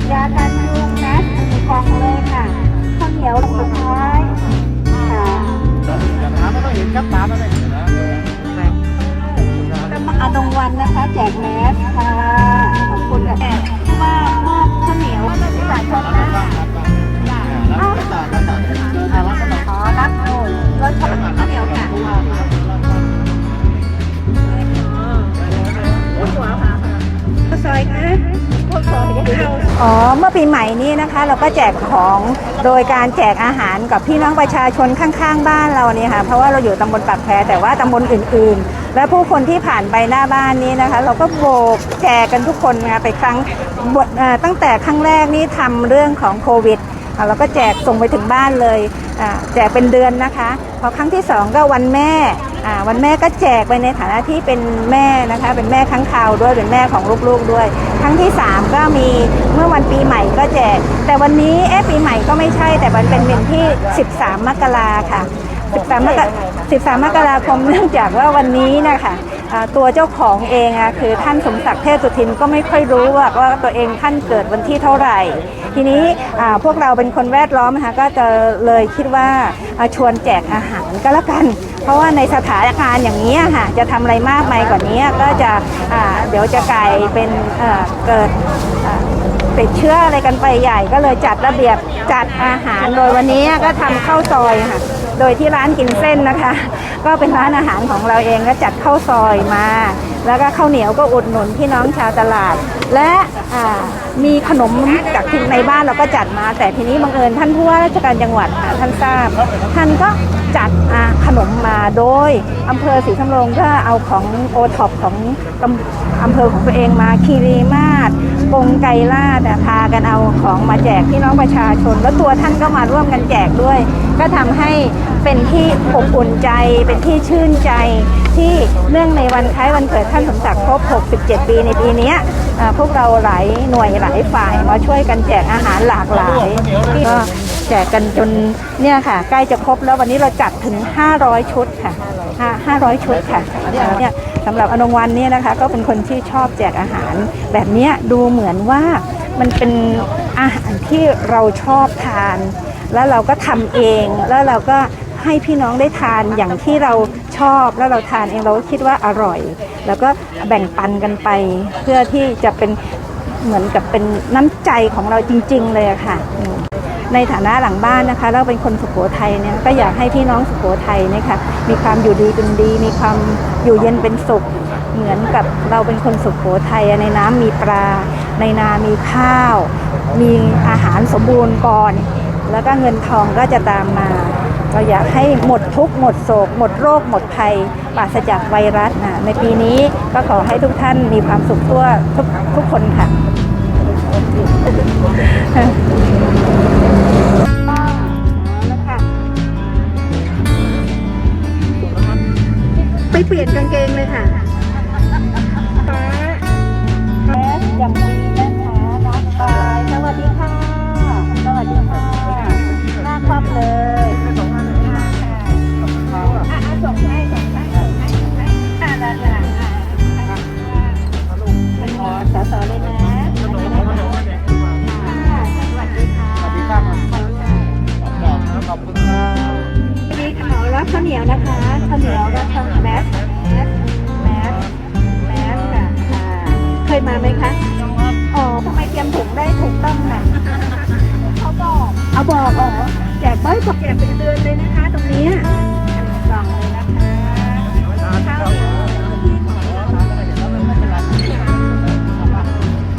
ดยากันยุงนะมีกองเลยค่ะข้าวเหนียวสุดท้ายค่ะถามไม่ต้องเห็นครับตามไม่ต้อเห็นนะจมาตรงวันนะคะ แจกแมสค่ะขอบคุณค่ะมากมอบข้าวเหนียวสายชนนะ อ๋อเมื่อปีใหม่นี้นะคะ เราก็แจกของโดยการแจกอาหารกับพี่น้องประชาชนข้างๆ บ้านเราเนี่ยค่ะเพราะว่าเราอยู่ตำบลปากแพแต่ว่าตำบลอื่น ๆ และผู้คนที่ผ่านไปหน้าบ้านนี้นะคะ เราก็โบกแจกกันทุกคนนะคะไปครั้งบทตั้งแต่ครั้งแรกนี่ทำเรื่องของโควิดเราก็แจกส่งไปถึงบ้านเลยแจกเป็นเดือนนะคะ พอครั้งที่สองก็วันแม่วันแม่ก็แจกไปในฐานะที่เป็นแม่นะคะ เป็นแม่ค้งคราวด้วยเป็นแม่ของลูกๆด้วย ครั้งที่ 3 ก็มีเมื่อวันปีใหม่ก็แจก แต่วันนี้เอ๊ะปีใหม่ก็ไม่ใช่ แต่มันเป็นวันที่ 13 มกราค่ะ 13 มกรา13 มกราคมเนื่องจากว่าวันนี้นะคะ ตัวเจ้าของเองอะคือท่านสมศักดิ์เทพสุทินก็ไม่ค่อยรู้ว่าว่าตัวเองท่านเกิดวันที่เท่าไหร่ ทีนี้พวกเราเป็นคนแวดล้อมนะคะก็จะเลยคิดว่าชวนแจกอาหารก็แล้วกัน เพราะว่าในสถานการณ์อย่างนี้ค่ะจะทำอะไรมากมายกว่านี้ก็จะเดี๋ยวจะกลายเป็นเกิดติดเชื้ออะไรกันไปใหญ่ก็เลยจัดระเบียบจัดอาหารโดยวันนี้ก็ทำข้าวซอยค่ะ โดยที่ร้านกินเส้นนะคะ ก็เป็นร้านอาหารของเราเองก็จัดข้าวซอยมา แล้วก็ข้าวเหนียวก็อุดหนุนพี่น้องชาวตลาด และมีขนมจากที่ในบ้านเราก็จัดมา แต่ทีนี้บังเอิญท่านผู้ว่าราชการจังหวัดท่านทราบ ท่านก็จัดขนมมาโดยอำเภอศรีสำโรงก็เอาของโอท็อปของอำเภอของตัวเองมาคีรีมาศปงไกรลาดอะพากันเอาของมาแจกพี่น้องประชาชน แล้วตัวท่านก็มาร่วมกันแจกด้วย ก็ทำให้เป็นที่อบอุ่นใจเป็นที่ชื่นใจที่เนื่องในวันคล้ายวันเกิดท่านสมศักดิ์ครบ 67 ปีในปีนี้พวกเราหลายหน่วยหลายฝ่ายมาช่วยกันแจกอาหารหลากหลายก็แจกกันจนเนี่ยค่ะ ใกล้จะครบแล้ววันนี้เราจัดถึง 500 ชุดค่ะ 500 ชุดค่ะเนี่ยสำหรับอนงวันเนี่ยนะคะ ก็เป็นคนที่ชอบแจกอาหาร แบบนี้ดูเหมือนว่ามันเป็นอาหารที่เราชอบทาน แล้วเราก็ทำเองแล้วเราก็ ให้พี่น้องได้ทานอย่างที่เราชอบแล้วเราทานเองเราก็คิดว่าอร่อย แล้วก็แบ่งปันกันไป เพื่อที่จะเป็นเหมือนกับเป็นน้ำใจของเราจริง ๆ เลยค่ะในฐานะหลังบ้านนะคะเราเป็นคนสุโขทัยเนี่ยก็อยากให้พี่น้องสุโขทัยนี่ยค่ะมีความอยู่ดีเป็นดี มีความอยู่เย็นเป็นสุข เหมือนกับเราเป็นคนสุโขทัยในน้ำมีปลา ในนามีข้าว มีอาหารสมบูรณ์ก่อน แล้วก็เงินทองก็จะตามมา ก็อยากให้หมดทุกข์หมดโศก หมดโรค หมดภัยปราศจากไวรัสนะในปีนี้ก็ขอให้ทุกท่านมีความสุขทั่วทุกทุกคนค่ะไปเปลี่ยนกางเกงเลยค่ะ เหนียวนะคะข้าวเหนียวรับข้าวแมสแมสแมสแมสค่ะอ่าเคยมาไหมคะอ๋อทำไมเตรียมถุงได้ถูกต้องน่ะเขาบอกเอาบอกอ๋อแจกบ้อยบอกแจกเป็นเดือนเลยนะคะ ตรงนี้